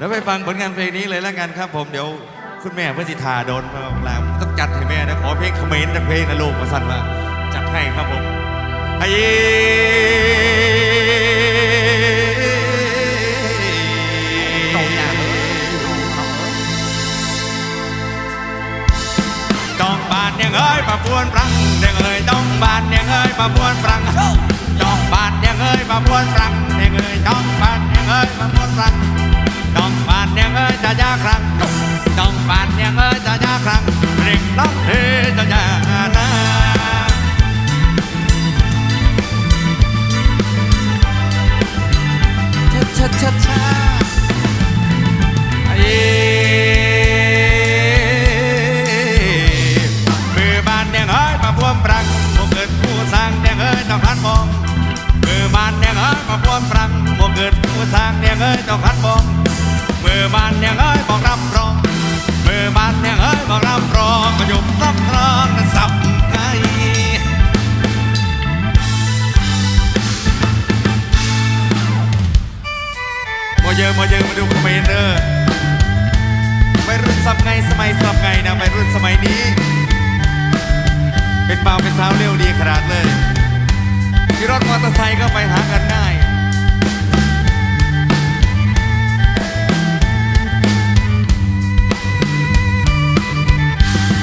แล้วไปฟังผลงานเพลงนี้เลยแล้วกันครับผมเดี๋ยวคุณแม่เพื่อสิทธาโดนมาลามต้องจัดให้แม่นะขอเพลงเขมรจากเพลงนะลูกมาสั่นมาจัดให้ครับผมไอ้ตรงอย่างต้องบานยังเอ้ยมาพวนปรังยังเอ้ยต้องบานยังเอ้ยมาพวนปรังต้องบานยังเอ้ยมาพวนปรังยังเอ้ยต้องบานยังเอ้ยมาพวนปรัง ต้องบานยังเอ้ยจะยาครั้งต้องบานยังเอ้ยจะยาครั้งเร่งต้องเฮจะยานะ เยอะโมเยอะมาดูคอมเมนเดอร์วัยรุ่นสับไงสมัยสับไงนะวัยรุ่นสมัยนี้ เป็นเบาเป็นสาวเร็วดีขนาดเลยที่รถมอเตอร์ไซค์ก็ไปหากันง่าย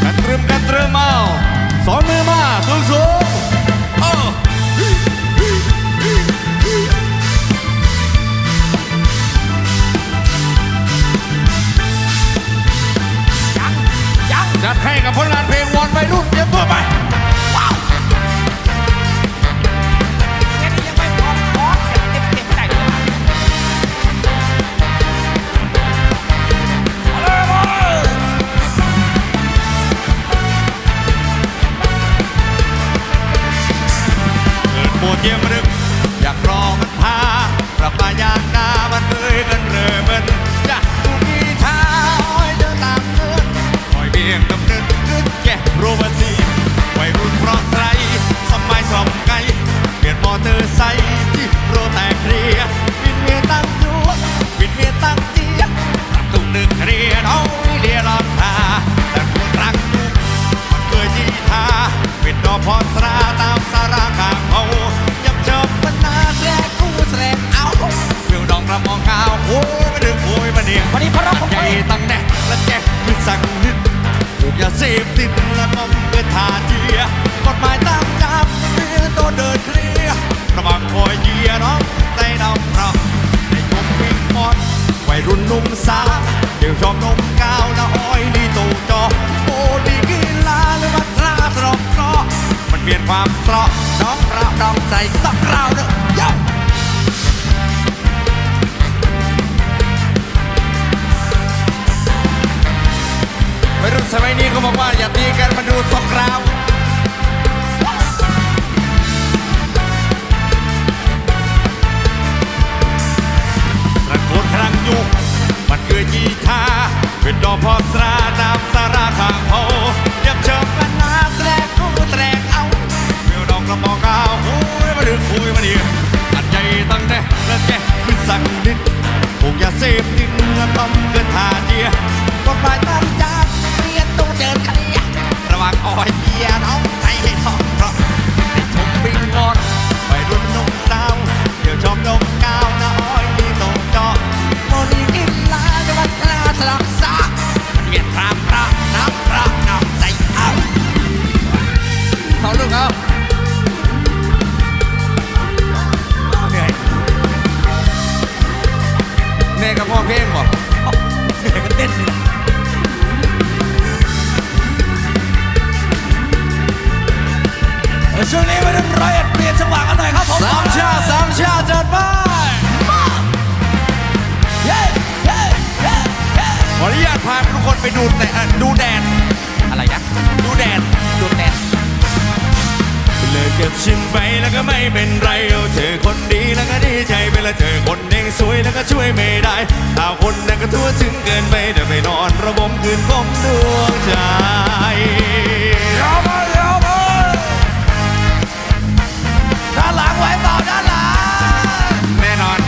กันตรึมกันตรึมเอาสองมือมาสูงสูง จัดให้กับผลงานเพลงวอนวัยรุ่น ยมาเดียวันนี้พระรบใหญ่ตั้งแน่และแจกคือสั่งนิดถูกยาเสพติดและมอมเกินทาเจียกฎหมายตามจับเรือตัวเดินเคลียระวังคอยเยียน้องใจดำเราในชมวิ่งมอดวัยรุ่นหนุ่มสาวเดี๋ยวชอบนมกาวนะอ้อยดีตูจอโอดีกีฬาหรือว่าตราสรองกอมันเปลี่ยนความเพราะน้องเราดองใจสักคราวเนอ วัยรุ่นสมัยนี้เขาบอกว่าอย่าตีกันมาดูสกราวตะโกนครั้งยุคมันคือยีทาเป็นดอกพอสราตามสาราขางเขายับเชิบกันนาแสลกกูแตรกเอาเมียวดอกกระบอกเอาโอ้ยมาดึงคุยมาเดียอันใหญ่ตั้งแต่และแกคือสั่งนิดพวกยาเสพติดละต้มเกินทาเดียกฎหมายตั้งใจ รียนตู้เนเคลียระวังอ้อยเกียร์น้องใจให้ท้องเพราะให้ชมบิงงอนไปรุ่นนมสาวเดี๋ยวชอบนมก้าวนะอ้อยนี่ตรงจอโมนี่กินลาจะวัดคลาสลักซามันเวียนพรามพระน้ำพระน้ำใจเอาเขาลูกเอาเหนื่อยเน่กับพ่อเพลงบ่เหนื่อยกับเต้น ช่วงนี้มาดูร้อยเอ็ดเปลี่ยนจังหวะกันหน่อยครับผมสามชาติสามชาติจัดไปเย้เย้เย้เย้ขออนุญาตพาทุกคนไปดูแต่อะดูแดดอะไรนะดูแดดดวงแดงเลิกกับฉันไปแล้วก็ไม่เป็นไรเอาเธอคนดีแล้วก็ดีใจไปละเธอคนเองสวยแล้วก็ช่วยไม่ได้เอาคนนั้นก็ทั่วถึงเกินไปเดี๋ยวไปนอนระบมคืนคมดวงใจ ด้านหลังไว้เปล่าด้านหลังแน่นอน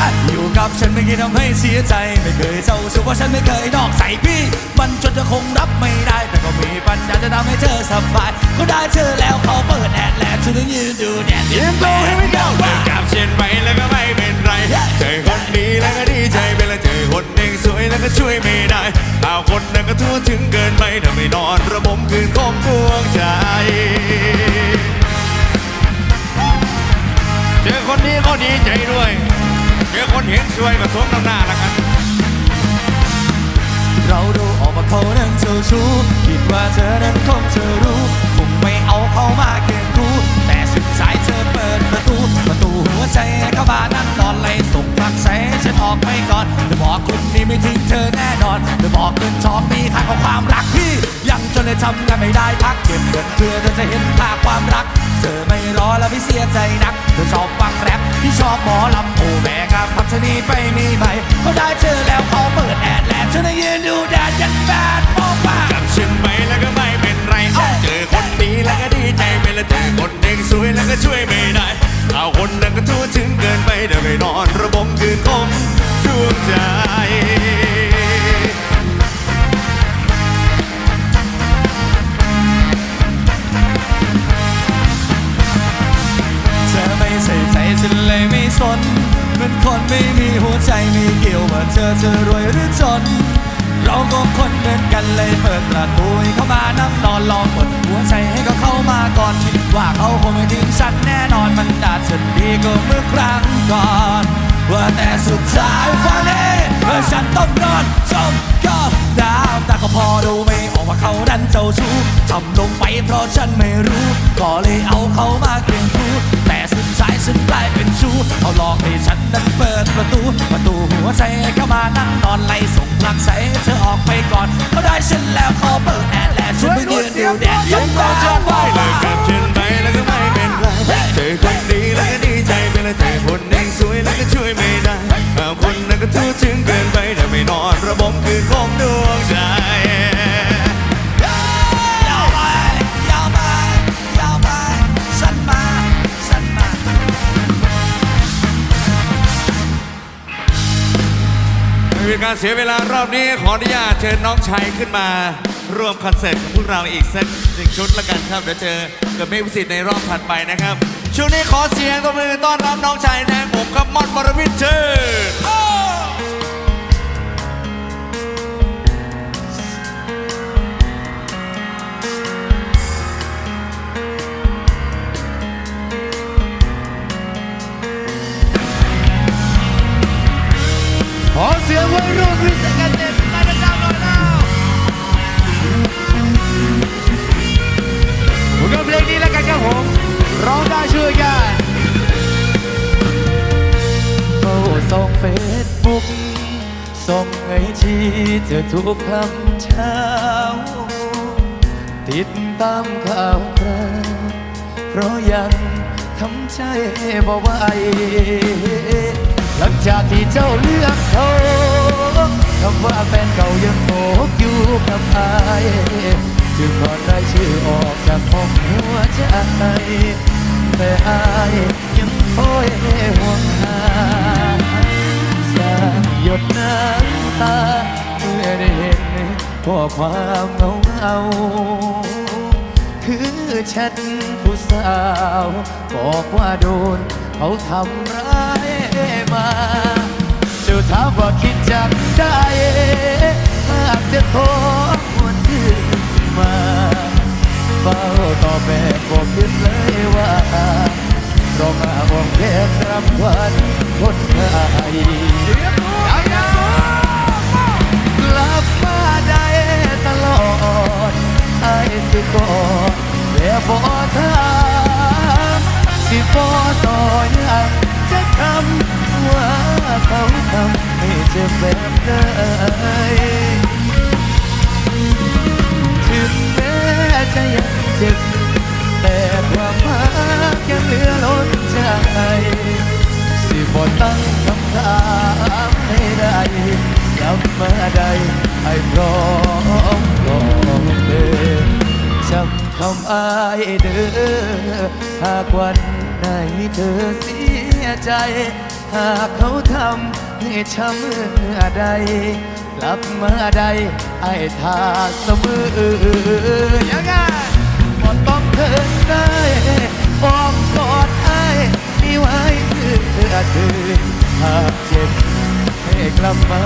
อะอยู่กับกับฉันไม่เคยทำให้เสียใจ ไม่เคยเศร้าสุขเพราะฉันไม่เคยนอกใส่พี่ มันจนจะคงรับไม่ได้ แต่ก็มีปัญญาจะทำให้เธอสบาย ก็ได้เธอแล้วเขาเปิดแอดแล้วฉันต้องยืนดูแดดเตรียมตัวให้ไม่เก้าเลิกกับเช่นไปแล้วก็ไม่เป็นไรเจอคนดีแล้วก็ดีใจไปแล้วเจอคนเองสวยแล้วก็ช่วยไม่ได้เอาคนนั้นก็ทั่วถึงเกินไปถ้าไม่นอนระบมคืนของดวงใจ เจอคนนี้ก็ดีใจด้วย เจอคนเห็นช่วยก็สมน้ำหน้าละกัน เราดูออกมาเขานั้นเจ้าชู้คิดว่าเธอนั้นคงจะรู้คงไม่เอาเขามาเคียงคู่แต่สุดท้ายเธอเปิดประตู ประตูหัวใจเขาบานั่งนอนไล่ส่งผลักใส่ ฉันออกไปก่อนเธอบอกคุณนี้ไม่ทิ้งเธอแน่นอนเธอบอกเงินทองมีค่าของความรักพี่ ยังจนเลยทำกันไม่ได้พักเก็บเงินเพื่อเธอจะเห็นค่าความรัก เธอไม่รอแล้วพี่เสียใจนัก เธอชอบฟังแรปพี่ชอบหมอลำโอ้แม่ครับพับชนีไปมีใหม่เขาได้เธอแล้วเขาเปิดแอดแล้วฉันได้ยืนดูแดดยันแบดมองมากับฉันไปแล้วก็ไม่เป็นไรเจอคนดีแล้วก็ดีใจไปแล้ว แต่สุดท้ายฟังนี้เมื่อฉันต้องนอนจมก็ดาวแต่ก็พอดูไม่ออกว่าเขานั้นเจ้าชู้ทำลงไปเพราะฉันไม่รู้ก็เลยเอาเขามาเคียงคู่แต่สุดท้ายฉันกลายเป็นชู้เอาหลอกให้ฉันนั้นเปิดประตู ประตูหัวใจให้เข้ามานั่งนอนไล่ส่งพลังใส่เธอออกไปก่อนเขาได้ฉันแล้วเขาเปิดแอร์และฉันไม่ยืนดูแดดจนตาบอดเลิกกับฉันไปแล้วก็ไม่เป็นไรเจอคนดีแล้วก็ดีใจไปแล้วเจอคนเอง สวยแล้วก็ช่วยไม่ได้เอาคนนั้นก็ทั่วถึงเกินไปเดี๋ยวไม่นอนระบมคืนคมดวงใจยาวไปยาวไปยาวไปฉันมาฉันมาไม่เป็นการเสียเวลารอบนี้ขออนุญาตเชิญน้องชายขึ้นมาร่วมคอนเสิร์ตของพวกเราอีกสักหนึ่งชุดละกันครับเดี๋ยวเจอกับเมฆวิสิตในรอบถัดไปนะครับ ช่วงนี้ขอเสียงตบมือต้อนรับน้องชายแทนผมครับมอนบรวิทย์เชิญขอเสียงวัยรุ่นวิสกันเด็ ร้องได้ช่วยกันโอ้ส่งเฟซบุ๊กส่งไอจีเธอทุกคำเช้า ติดตามข่าวคราวเพราะยังทำใจบ่ไหวหลังจากที่เจ้าเลือกเขาคำว่าแฟนเก่ายังโงกอยู่กับอายึงก่อได้ชื่อออกจากห้องหัวใจแต่อายยังคอยห่วงหาสร้าหยดน้ำตาเมื่อได้เห็นข้อความเงาเงาคือแชทผู้สาวบอกว่าโดนเขาทำร้ายมาเจ้าถามว่าคิดจักได้หากจะขอวนคืน มาเฝ้าต่อแบบบอกคิดเลยว่าเรามาบอกแค่รับวันคนไทยกลับมาได้ตลอดไอ้สิบอแต่บอทามสิบอต่อยังจะทำว่าเขาทำให้เจ็บแบบไห จะยังเจ็บ แต่ความรักยังเหลือล้นใจ สิบ่ตั้งคำถามให้ได้ย้ำมาได้ให้พร้อมบอกเดินจำคำอายเด้อหากวันไหนเธอเสียใจ หากเขาทำให้ช้ำเมื่อใด กลับมาใดไอ้ทาเสมอยังไงบ่ต้องเดินได้อ้อมกอดไอ้มีไว้เพื่อเธอหากเจ็บให้กลับมา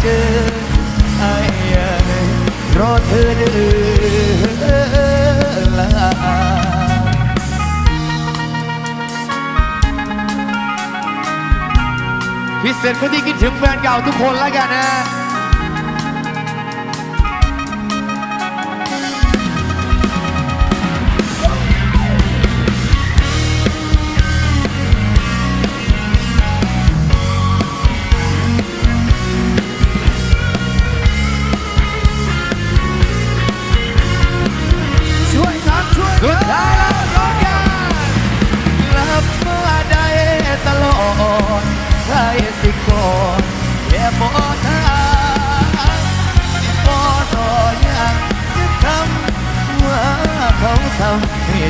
เจอไอ้ยังรอเธอเดือลาพิเศษคนที่คิดถึงแฟนเก่าทุกคนแล้วกันนะ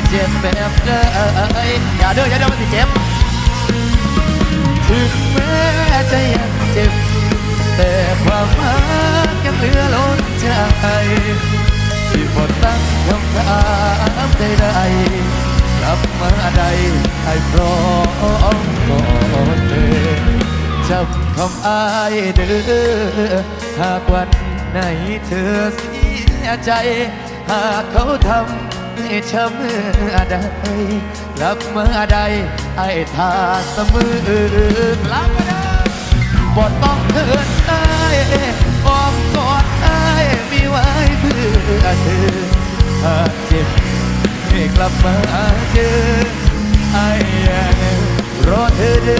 เจ็บแบบใดอย่าเด้ออย่าเด้อมันสิเจ็บ ถึงแม้จะยังเจ็บ แต่ความรักยังเหลือล้นใจที่หมดตั้งคำถามใดๆกลับมาใดให้พร้อมก่อนเธอจำคำอายเด้อหากวันไหนเธอเสียใจ หากเขาทำ ให้ช้ำเมื่อใดกลับเมาใดไอ้ทาเสมอกลับมาได้บ่ต้องเขินอายอ้อมกอดไอายมีไว้เพื่อเธอหากเจ็บให้กลับมาเจอไอ้ยังรอเธอเด้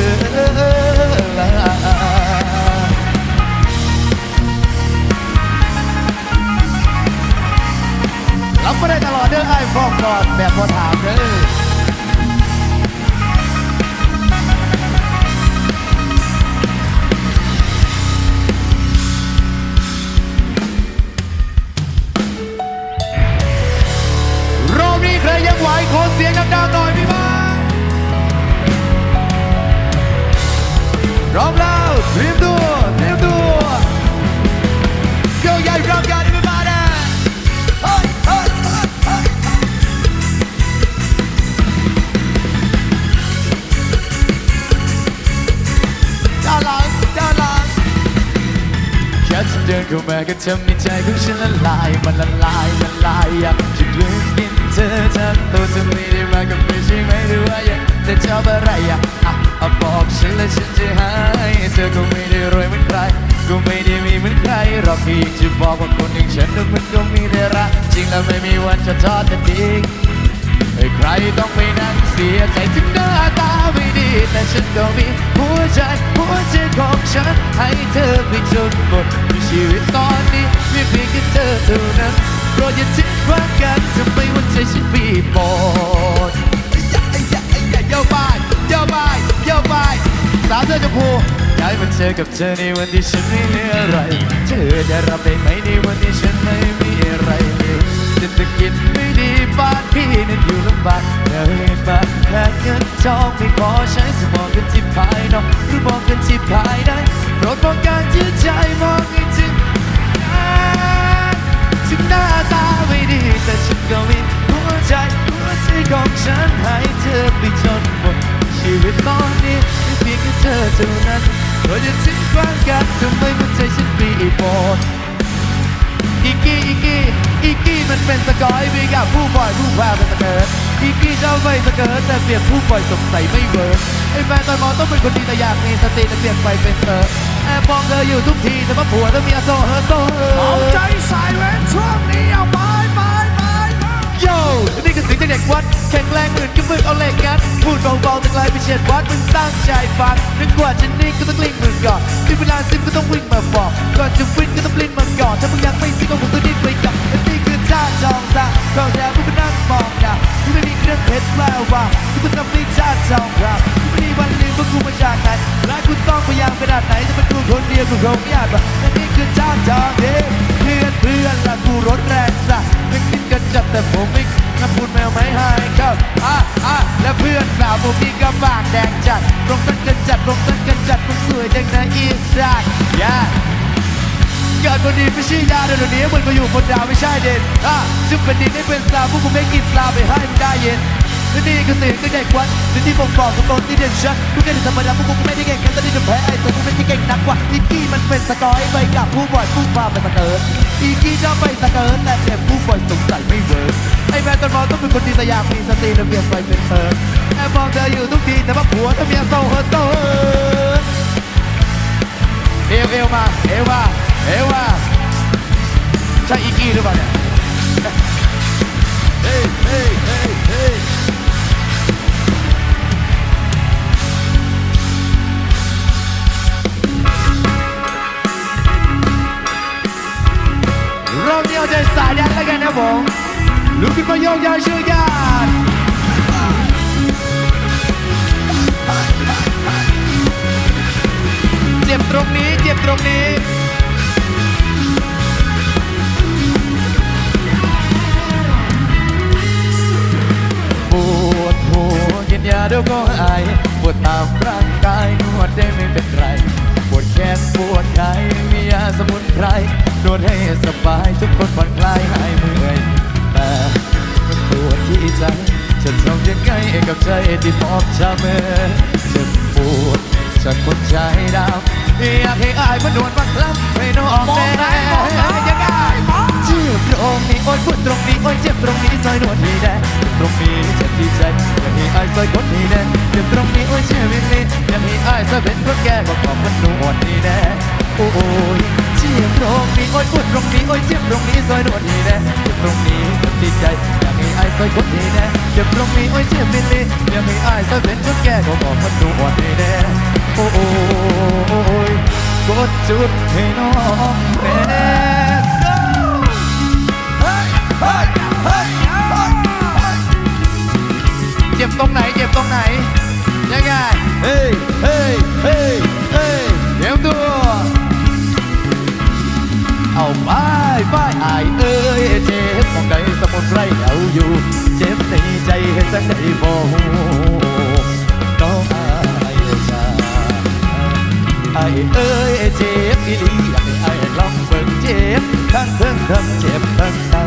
อ ไม่ได้ตลอดเด้อไอ้ฟอกก่อนแบบพอถาม มาก็ทำให้ใจของฉันละลายมันละลายละลายอยากจะลืนกินเธอทั้งตัวเธอไม่ได้มากับมือใช่ไหมหรือว่าอยากจะชอบอะไรอะอะบอกฉันแล้วฉันจะให้เธอก็ไม่ได้รวยเหมือนใครก็ไม่ได้มีเหมือนใครหรอกพียงจะบอกว่าคนอย่างฉันนั้นมันก็มีแต่รักจริงแล้วไม่มีวันจะทอดจะทิ้ง ให้ใครต้องไปนั่งเสียใจถึงหน้าตาไม่ดี แต่ฉันก็มีหัวใจหัวใจของฉัน ให้เธอไปจนหมดชีวิตตอนนี้มีเพียงแค่เธอเท่านั้นโปรดอย่าทิ้งขว้างกันทำไมหัวใจฉันปีบอดอย่าอย่าอย่าโยบายโยบายโยบายสาวเสื้อชมพูได้มาเจอกับเธอในวันที่ฉันไม่เหลืออะไร เธอได้รับได้ไหมในวันที่ฉันไม่มีอะไรเลย เศรษฐกิจไม่ดีบ้านพี่นั้นอยู่ลำบากเดินมาแค่เงินทองไม่พอใช้สมองกันที่ภายนอกหรือมองกันที่ภายในโปรดมองการที่ใจมองให้ถึงถึงหน้าตาไม่ดีแต่ฉันก็มีหัวใจหัวใจของฉันให้เธอไปจนหมดชีวิตตอนนี้มีเพียงแค่เธอเท่านั้นเราจะทิ้งกว้างกันทำไมหัวใจฉันปีบอด อีกี้อีกี้อีกี้มันเป็นสกอยมีกับผู้ปล่อยผู้แพ้เป็นสเกิร์ตอีกี้เจ้าไม่สเกิร์ตแต่เปลี่ยนผู้ปล่อยสงสัยไม่เวิร์กไอแฟนตอนมอต้องเป็นคนดีแต่อยากมีสติแต่เปลี่ยนไปเป็นเธอแอบมองเธออยู่ทุกทีแต่ว่าผัวเธองมีอโซเฮอโซเฮอเอาใจใส่เว้นช่วงนี้เอาไปไปไปไป โย่นี่คือเสียงจากเด็กวัด แข็งแรงเหมือนกับมึงเอาเหล็กงัด พูดเบาๆแต่กลายเป็นเฉียดวัดมึงตั้งใจฟังนึกว่าจะนิ่งก็ต้องกลิ้งมึงก่อนถึงเวลาซิมก็ต้องวิ่งมาบอกก่อนจะวิ่งก็ต้องปลิ้นมาก่อนถ้ามึงยังไม่ซิมก็มึงต้องดิ้นไปก่อนและนี่คือท่าจองตาเราแย่มึงก็นั่งมองดาวที่ไม่มีเครื่องเพชรแวววาวที่มึงทำนี่ท่าจองเราที่ไม่มีวันลืมว่ากูมาจากไหนและกูต้องพยายามขนาดไหนจะเป็นกูคนเดียวกูคงยากกว่าและนี่คือท่าจองเด้เพื่อนเพื่อนและกูรถแรงสักไม่คิดกัน จับแต่ผมไม่แล้วพูดแมวไม่ให้ครับอะอะและเพื่อนสาวผมกนี้ก็ปากแดงจัดตรงสั้นกันจัดตรงสั้นกันจัดมึงสวยจังนะอีสัตว์ย่าเกิดคนนี้ไม่ใช่ยาเดี๋ยวนี้มันก็อยู่บนดาวไม่ใช่เด่นอะซึ่งเป็นดินให้เป็นสาวพวกผมไม่กินปลาไปให้มันได้เย็น และนี่ก็เสียงก็ใหญ่กว่าและที่ผมบอกกับตนที่เด่นชัดกูแค่ธรรมดาพวกกูไม่ได้เก่งกันแต่ที่จะแพ้ไอ้ตัวกูไม่ได้เก่งนักกว่าอีกี้มันเป็นสกอยไปกับผู้บ่อยผู้พาไปสเกิร์ตอีกี้ชอบไปสเกิร์ตแต่เจ็บผู้บ่อยสงสัยไม่เวิร์กไอ้แฟนตอนมอต้องเป็นคนดีแต่อยากมีสติระเบียบไปเป็นเพิร์แอบมองเธออยู่ทุกทีแต่ว่าผัวถ้าเมียโซ่เฮิร์ตโซ่เอวเอวมาเอวมาเอวมาใช่อีกี้หรือเปล่าเนี่ยเฮ้ยเฮ้ยเฮ้เฮ้ยเราเดียวใจสายแดนแล้วกันนะผมลุกขึ้นมาโยกย้ายชื่อยานเจ็บตรงนี้เจ็บตรงนี้ปวดหัวกินยาเดี๋ยวก็หายปวดตามร่างกายนวดได้ไม่เป็นไร แขนปวดกายมียาสมุนไพรนวดให้สบายทุกคนผ่อนคลายหายเมื่อยแต่มันปวดที่ใจจะทำยังไงกับใจที่พอบช้ำเมื่อจะปวดจากคนใจดำอยากให้อายมันนวดมาคลั่ให้น้องแน่ยัง งเจ็บตรงนี้โอ้ยปวดตรงนี้โอ้ยเจ็บตรงนี้ซอยนวดทีแดงตรงนี้เจ็บที่ใจอยากให้อายซอยกดทีแดงเจ็บตรงนี้โอ้ยเจ็บวินนี้อยากให้อายซอยเป็นคนแก่ก็ขอบมันนวดทีแดงโอ้ยเจ็บตรงนี้โอ้ยปวดตรงนี้โอ้ยเจ็บตรงนี้ซอยนวดทีแดงเจ็บตรงนี้เจ็บที่ใจอยากให้อายซอยกดทีแดงเจ็บตรงนี้โอ้ยเจ็บวินนี้อยากให้อายซอยเป็นคนแก่ก็ขอบมันนวดทีแดงโอ้ยกดจุดให้น้องแน่ เจ็บตรงไหนเจ็บตรงไหน ยังไง เฮ้ยเฮ้ยเฮ้ยเฮ้ยเดี๋ยวตัว เอาไปไปอายเอ้ยเจ็บมองใดสมุนไพรเอาอยู่ เจ็บในใจเห็นจังได้บ่หูน้องอายจ้าอายเอ้ยเจ็บอีหลี ทั้งเพิ่งทั้งเจ็บทั้งเศร้า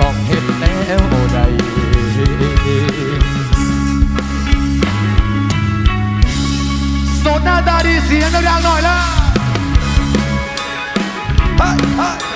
ต้องเห็นแนวใดสดหน้าตาดีเสียงดังๆหน่อยละเฮ้ย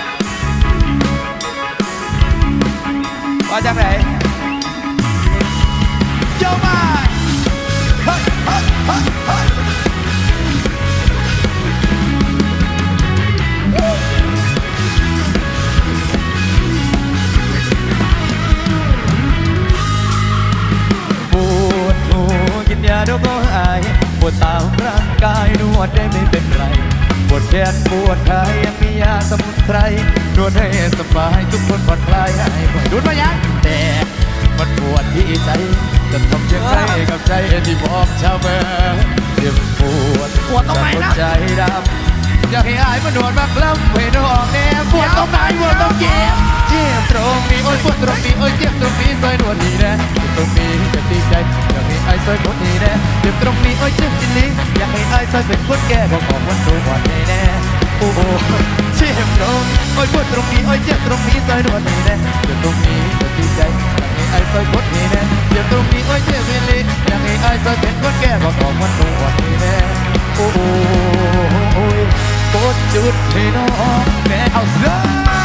วดได้ไม่เป็นไร ปวดแขนปวดขายังมียาสมุนไพรนวดให้สบายทุกคนผ่อนคลายหายปวดดูดมายังแต่มันปวดที่ใจจะทำยังไงกับใจที่บอกชาวเมืองเจ็บปวดปวดตรงไหนนะจากใจดำ อยากให้อายมันนวดมากล้ำให้น้องแน่ปวดตรงไหนปวดตรงเจ็บเจ็บตรงนี้โอ้ยปวดตรงนี้โอ้ยเจ็บตรงนี้ซอยนวดดีแน่ตรงนี้เจ็บที่ใจอยากให้อายซอยคนดีแน่เจ็บตรงนี้โอ้ยเจ็บที่ลิ้อยากให้อายซอยเป็นคนแก่ก็ขอวันตัววันแน่โอ้โหเจ็บตรงโอ้ยปวดตรงนี้โอ้ยเจ็บตรงนี้ซอยนวดดีแน่เจ็บตรงนี้เจ็บที่ใจอยากให้อายซอยคนดีแน่เจ็บตรงนี้โอ้ยเจ็บที่ลิ้อยากให้อายซอยเป็นคนแก่ก็ขอวันตัววันแน่โอ้โห จุดให้น้องแม่เอาเสื้อ